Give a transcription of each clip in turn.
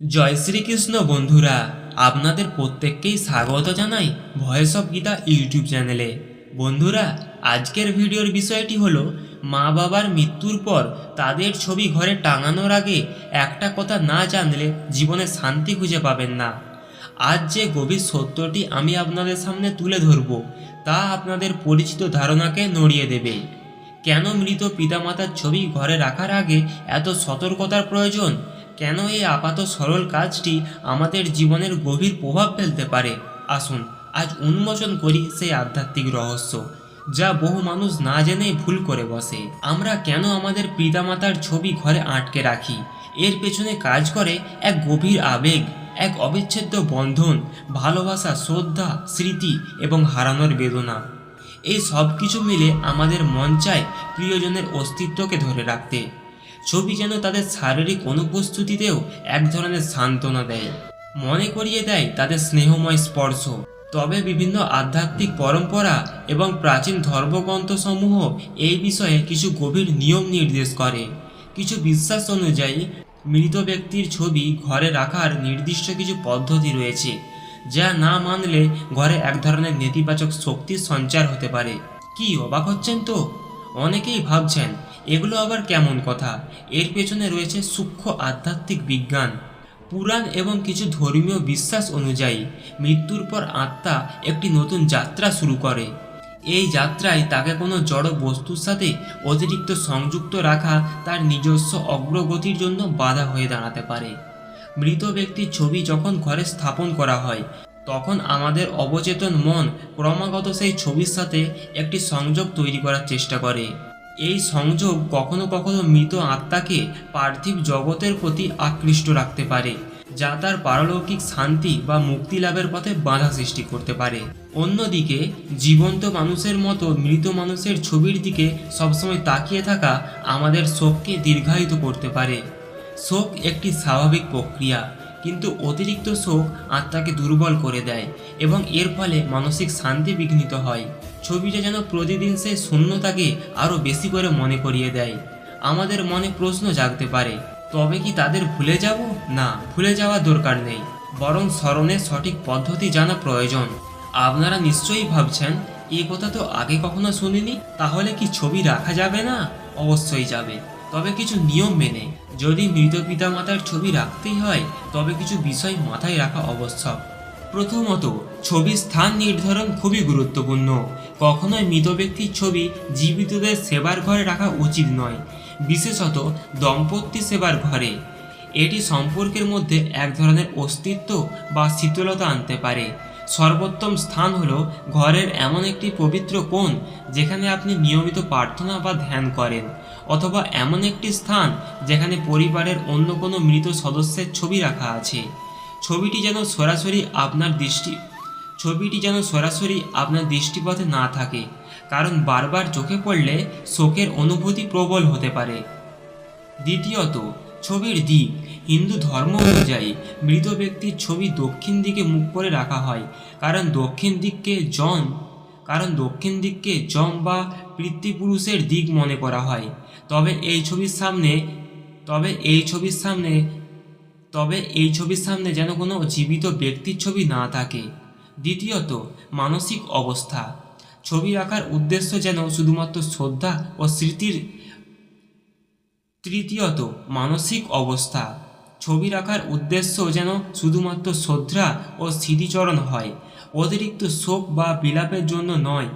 জয় শ্রীকৃষ্ণ বন্ধুরা, আপনাদের প্রত্যেককেই স্বাগত জানাই ভয়েস অফ গীতা ইউটিউব চ্যানেলে বন্ধুরা, আজকের ভিডিওর বিষয়টি হলো, মা বাবার মৃত্যুর পর তাদের ছবি ঘরে টাঙানোর আগে একটা কথা না জানলে জীবনে শান্তি খুঁজে পাবেন না। আজ যে গভীর সত্যটি আমি আপনাদের সামনে তুলে ধরব, তা আপনাদের পরিচিত ধারণাকে নড়িয়ে দেবে। কেন মৃত পিতামাতার ছবি ঘরে রাখার আগে এত সতর্কতার প্রয়োজন? কেন এই আপাত সরল কাজটি আমাদের জীবনের গভীর প্রভাব ফেলতে পারে? আসুন, আজ উন্মোচন করি সেই আধ্যাত্মিক রহস্য, যা বহু মানুষ না জেনেই ভুল করে বসে। আমরা কেন আমাদের পিতামাতার ছবি ঘরে আটকে রাখি? এর পেছনে কাজ করে এক গভীর আবেগ, এক অবিচ্ছেদ্য বন্ধন, ভালোবাসা, শ্রদ্ধা, স্মৃতি এবং হারানোর বেদনা। এই সব কিছু মিলে আমাদের মন চায় প্রিয়জনের অস্তিত্বকে ধরে রাখতে। ছবি যেন তাদের শারীরিক অনুপস্থিতিতেও এক ধরনের সান্ত্বনা দেয়। মনে করিয়ে দেয় তাদের স্নেহময় স্পর্শ। তবে বিভিন্ন আধ্যাত্মিক পরম্পরা এবং প্রাচীন ধর্মগ্রন্থসমূহ এই বিষয়ে কিছু গভীর নিয়ম নির্দেশ করে। কিছু বিশ্বাস অনুযায়ী, মৃত ব্যক্তির ছবি ঘরে রাখার নির্দিষ্ট কিছু পদ্ধতি রয়েছে, যা না মানলে ঘরে এক ধরনের নেতিবাচক শক্তির সঞ্চার হতে পারে। কি অবাক হচ্ছেন তো? অনেকেই ভাবছেন এগুলো আবার কেমন কথা? এর পেছনে রয়েছে সূক্ষ্ম আধ্যাত্মিক বিজ্ঞান। পুরাণ এবং কিছু ধর্মীয় বিশ্বাস অনুযায়ী, মৃত্যুর পর আত্মা একটি নতুন যাত্রা শুরু করে। এই যাত্রায় তাকে কোনো জড় বস্তুর সাথে অতিরিক্ত সংযুক্ত রাখা তার নিজস্ব অগ্রগতির জন্য বাধা হয়ে দাঁড়াতে পারে। মৃত ব্যক্তির ছবি যখন ঘরে স্থাপন করা হয়, তখন আমাদের অবচেতন মন ক্রমাগত সেই ছবির সাথে একটি সংযোগ তৈরি করার চেষ্টা করে। এই সংযোগ কখনো কখনো মৃত আত্মাকে পার্থিব জগতের প্রতি আকৃষ্ট রাখতে পারে, যা তার পারলৌকিক শান্তি বা মুক্তি লাভের পথে বাধা সৃষ্টি করতে পারে। অন্যদিকে, জীবন্ত মানুষের মতো মৃত মানুষের ছবির দিকে সবসময় তাকিয়ে থাকা আমাদের শোককে দীর্ঘায়িত করতে পারে। শোক একটি স্বাভাবিক প্রক্রিয়া। কিন্তু অতিরিক্ত শোক আত্মাকে দুর্বল করে দেয় এবং এর ফলে মানসিক শান্তি বিঘ্নিত হয়। ছবিটা যেন প্রতিদিন সে শূন্যতাকে আরও বেশি করে মনে করিয়ে দেয়। আমাদের মনে প্রশ্ন জাগতে পারে, তবে কি তাদের ভুলে যাব? না, ভুলে যাওয়ার দরকার নেই। বরং স্মরণের সঠিক পদ্ধতি জানা প্রয়োজন। আপনারা নিশ্চয়ই ভাবছেন এই কথা তো আগে কখনো শুনিনি, তাহলে কি ছবি রাখা যাবে না? অবশ্যই যাবে। তবে কিছু নিয়ম মেনে। যদি মৃত পিতামাতার ছবি রাখতেই হয়, তবে কিছু বিষয় মাথায় রাখা আবশ্যক প্রথমত, ছবির স্থান নির্ধারণ খুবই গুরুত্বপূর্ণ। কখনোই মৃত ব্যক্তির ছবি জীবিতদের সেবার ঘরে রাখা উচিত নয়। বিশেষত, দম্পতি সেবার ঘরে। এটি সম্পর্কের মধ্যে এক ধরনের অস্তিত্ব বা শীতলতা আনতে পারে। সর্বোত্তম স্থান হলো ঘরের এমন একটি পবিত্র কোণ যেখানে আপনি নিয়মিত প্রার্থনা বা ধ্যান করেন, অথবা এমন একটি স্থান যেখানে পরিবারের অন্য কোনো মৃত সদস্যের ছবি রাখা আছে। ছবিটি যেন সরাসরি আপনার দৃষ্টি, ছবিটি যেন সরাসরি আপনার দৃষ্টিপথে না থাকে, কারণ বারবার চোখে পড়লে শোকের অনুভূতি প্রবল হতে পারে। দ্বিতীয়ত ছবির দিক। হিন্দু ধর্ম অনুযায়ী মৃত ব্যক্তির ছবি দক্ষিণ দিকে মুখ করে রাখা হয়। কারণ দক্ষিণ দিককে জন, কারণ দক্ষিণ দিককে জম বা পিতৃপুরুষের দিক মনে করা হয়। তবে এই ছবির সামনে, তবে এই ছবির সামনে, তবে এই ছবির সামনে যেন কোনো জীবিত ব্যক্তির ছবি না থাকে। দ্বিতীয়ত, মানসিক অবস্থা। ছবি আঁকার উদ্দেশ্য যেন শুধুমাত্র শ্রদ্ধা ও স্মৃতির তৃতীয়ত, মানসিক অবস্থা। ছবি রাখার উদ্দেশ্য যেন শুধুমাত্র শ্রদ্ধা ও স্মৃতিচরণ হয়, অতিরিক্ত শোক বা বিলাপের জন্য নয়।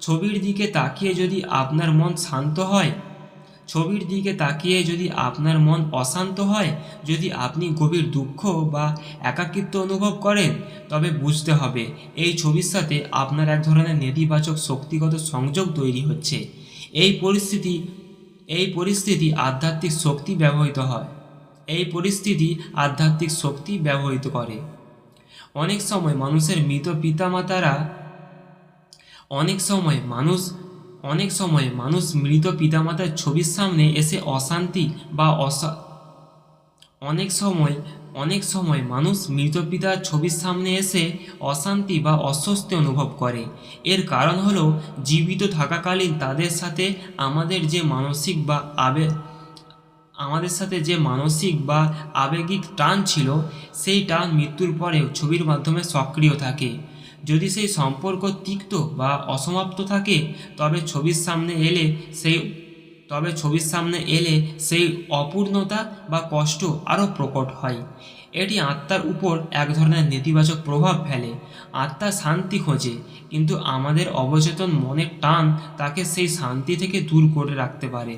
ছবির দিকে তাকিয়ে যদি আপনার মন শান্ত হয়, ছবির দিকে তাকিয়ে যদি আপনার মন অশান্ত হয়, যদি আপনি গভীর দুঃখ বা একাকিত্ব অনুভব করেন, তবে বুঝতে হবে এই ছবির সাথে আপনার এক ধরনের নেতিবাচক, শক্তিগত সংযোগ তৈরি হচ্ছে। এই পরিস্থিতি এই পরিস্থিতি আধ্যাত্মিক শক্তি ব্যবহৃত হয়। এই পরিস্থিতি আধ্যাত্মিক শক্তি ব্যবহৃত করে। অনেক সময় মানুষের মৃত পিতামাতারা অনেক সময় মানুষ, অনেক সময় মানুষ মৃত পিতামাতার ছবির সামনে এসে অশান্তি বা অসা অনেক সময় অনেক সময় মানুষ মৃত পিতার ছবির সামনে এসে অশান্তি বা অস্বস্তি অনুভব করে। এর কারণ হলো জীবিত থাকাকালীন তাদের সাথে আমাদের যে মানসিক বা আবেগ, আমাদের সাথে যে মানসিক বা আবেগিক টান ছিল, সেই টান মৃত্যুর পরেও ছবির মাধ্যমে সক্রিয় থাকে। যদি সেই সম্পর্ক তিক্ত বা অসমাপ্ত থাকে, তবে ছবির সামনে এলে সেই তবে ছবির সামনে এলে সেই অপূর্ণতা বা কষ্ট আরও প্রকট হয়। এটি আত্মার উপর এক ধরনের নেতিবাচক প্রভাব ফেলে। আত্মা শান্তি খোঁজে, কিন্তু আমাদের অবচেতন মনের টান তাকে সেই শান্তি থেকে দূর করে রাখতে পারে।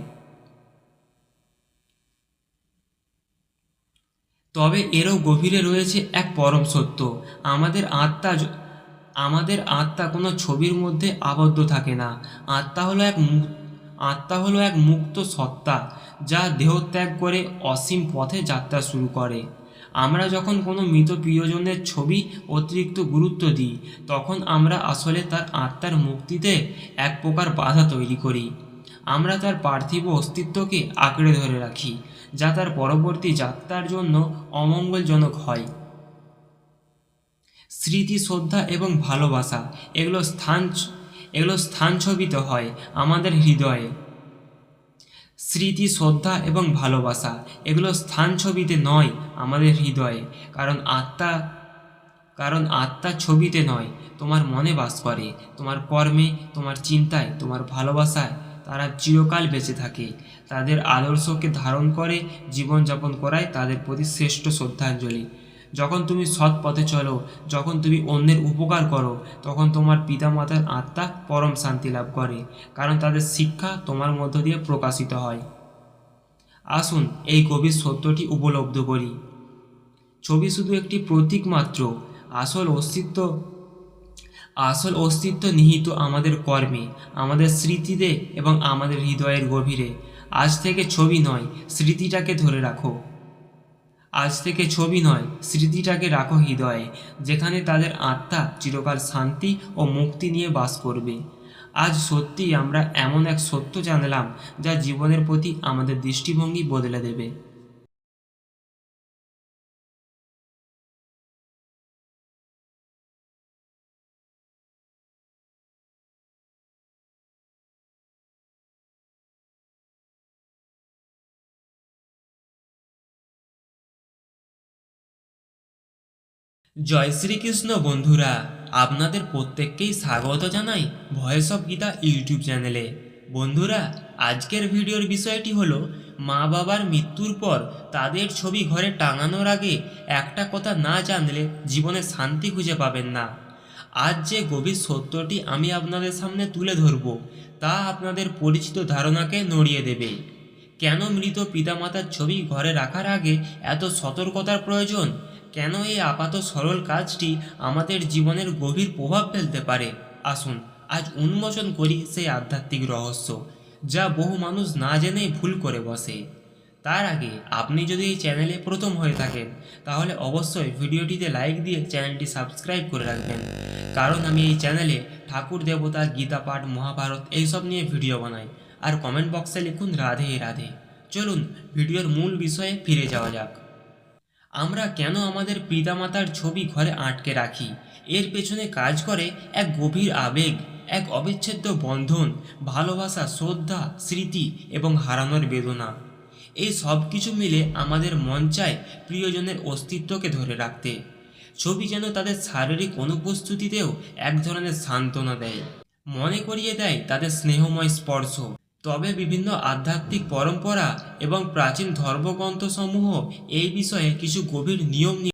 তবে এরও গভীরে রয়েছে এক পরম সত্য। আমাদের আত্মা আমাদের আত্মা কোনো ছবির মধ্যে আবদ্ধ থাকে না। আত্মা হলো এক মুক- আত্মা হলো এক মুক্ত সত্তা, যা দেহত্যাগ করে অসীম পথে যাত্রা শুরু করে। আমরা যখন কোনো মৃত প্রিয়জনের ছবি অতিরিক্ত গুরুত্ব দিই, তখন আমরা আসলে তার আত্মার মুক্তিতে এক প্রকার বাধা তৈরি করি। আমরা তার পার্থিব অস্তিত্বকে আঁকড়ে ধরে রাখি, যা তার পরবর্তী যাত্রার জন্য অমঙ্গলজনক হয়। স্মৃতি, শ্রদ্ধা এবং ভালোবাসা এগুলো স্থান এগুলো স্থান ছবিত হয় আমাদের হৃদয়ে। স্মৃতি, শ্রদ্ধা এবং ভালোবাসা, এগুলো স্থান ছবিতে নয় আমাদের হৃদয়ে। কারণ আত্মা কারণ আত্মা ছবিতে নয়, তোমার মনে বাস করে, তোমার কর্মে, তোমার চিন্তায়, তোমার ভালোবাসায় তারা চিরকাল বেঁচে থাকে। তাদের আদর্শকে ধারণ করে জীবনযাপন করায় তাদের প্রতি শ্রেষ্ঠ শ্রদ্ধাঞ্জলি। যখন তুমি সৎ পথে চলো, যখন তুমি অন্যের উপকার করো, তখন তোমার পিতামাতার আত্মা পরম শান্তি লাভ করে, কারণ তাদের শিক্ষা তোমার মধ্য দিয়ে প্রকাশিত হয়। আসুন এই গভীর সত্যটি উপলব্ধ করি। ছবি শুধু একটি প্রতীক মাত্র, আসল অস্তিত্ব আসল অস্তিত্ব নিহিত আমাদের কর্মে, আমাদের স্মৃতিতে এবং আমাদের হৃদয়ের গভীরে। আজ থেকে ছবি নয়, স্মৃতিটাকে ধরে রাখো। আজ থেকে ছবি নয়, স্মৃতিটাকে রাখো হৃদয়ে, যেখানে তাদের আত্মা চিরকাল শান্তি ও মুক্তি নিয়ে বাস করবে। আজ সত্যিই আমরা এমন এক সত্য জানলাম, যা জীবনের প্রতি আমাদের দৃষ্টিভঙ্গি বদলে দেবে। জয় শ্রীকৃষ্ণ বন্ধুরা, আপনাদের প্রত্যেককেই স্বাগত জানাই ভয়েস অফ গীতা ইউটিউব চ্যানেলে। বন্ধুরা, আজকের ভিডিওর বিষয়টি হলো, মা বাবার মৃত্যুর পর তাদের ছবি ঘরে টাঙানোর আগে একটা কথা না জানলে জীবনে শান্তি খুঁজে পাবেন না। আজ যে গভীর সত্যটি আমি আপনাদের সামনে তুলে ধরব, তা আপনাদের পরিচিত ধারণাকে নড়িয়ে দেবে। কেন মৃত পিতামাতার ছবি ঘরে রাখার আগে এত সতর্কতার প্রয়োজন? কেন এই আপাত সরল কাজটি আমাদের জীবনের গভীর প্রভাব ফেলতে পারে? আসুন, আজ উন্মোচন করি সেই আধ্যাত্মিক রহস্য, যা বহু মানুষ না জেনেই ভুল করে বসে। তার আগে, আপনি যদি এই চ্যানেলে প্রথম হয়ে থাকেন, তাহলে অবশ্যই ভিডিওটিতে লাইক দিয়ে চ্যানেলটি সাবস্ক্রাইব করে রাখবেন। কারণ আমি এই চ্যানেলে ঠাকুর, দেবতা, গীতা, পাঠ, মহাভারত এইসব নিয়ে ভিডিও বানাই, আর কমেন্ট বক্সে লিখুন রাধে রাধে। চলুন, ভিডিওর মূল বিষয়ে ফিরে যাওয়া যাক। আমরা কেন আমাদের পিতামাতার ছবি ঘরে আটকে রাখি? এর পেছনে কাজ করে এক গভীর আবেগ, এক অবিচ্ছেদ্য বন্ধন, ভালোবাসা, শ্রদ্ধা, স্মৃতি এবং হারানোর বেদনা। এই সব কিছু মিলে আমাদের মন চায় প্রিয়জনের অস্তিত্বকে ধরে রাখতে। ছবি যেন তাদের শারীরিক অনুপস্থিতিতেও এক ধরনের সান্ত্বনা দেয়। মনে করিয়ে দেয় তাদের স্নেহময় স্পর্শ। তবে বিভিন্ন আধ্যাত্মিক পরম্পরা এবং প্রাচীন ধর্মগ্রন্থসমূহ এই বিষয়ে কিছু গভীর নিয়ম